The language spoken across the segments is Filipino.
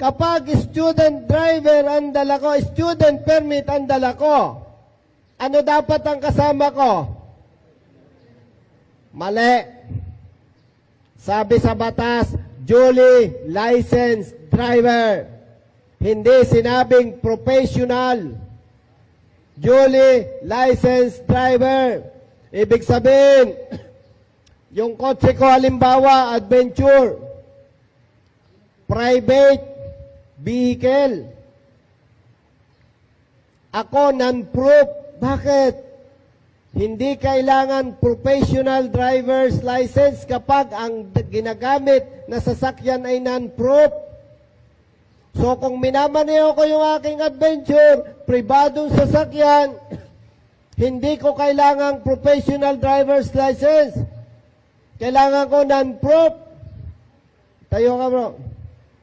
Kapag student driver ang dala ko, student permit ang dala ko, ano dapat ang kasama ko? Mali. Sabi sa batas, duly licensed driver. Hindi sinabing professional. Duly licensed driver. Ibig sabihin, yung kotse ko halimbawa, adventure, private vehicle. Ako non-proof. Bakit? Hindi kailangan professional driver's license kapag ang ginagamit na sasakyan ay non-proof. So kung minamaneho ko yung aking adventure, pribadong sasakyan, hindi ko kailangan professional driver's license. Kailangan ko non-proof. Tayo ka bro.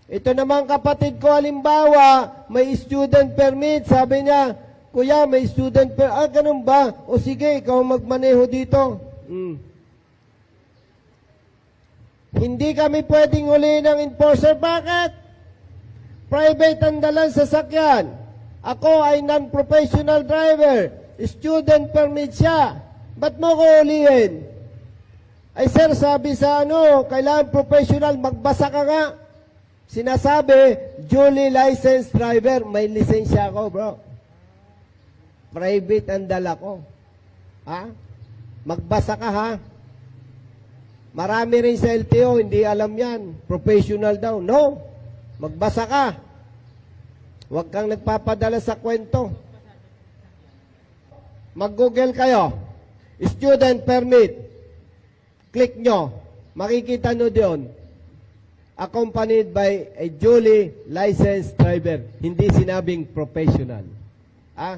Ito naman kapatid ko halimbawa, may student permit. Sabi niya, Kuya, may student permit. Ah, ganun ba? O sige, ikaw magmaneho dito. Hmm. Hindi kami pwedeng huli ng enforcer. Bakit? Private ang dalang sasakyan. Ako ay non-professional driver. Student permit siya. Ba't mo ko hulihin? Ay sir, sabi sa ano, kailangan professional, magbasa ka nga. Sinasabi, duly licensed driver. May lisensya ako, bro. Private ang dala ko. Ha? Magbasa ka, ha? Marami rin sa LTO, hindi alam yan. Professional daw. No. Magbasa ka. Huwag kang nagpapadala sa kwento. Mag-google kayo. Student permit. Click nyo. Makikita nyo doon. Accompanied by a duly licensed driver. Hindi sinabing professional. Ah?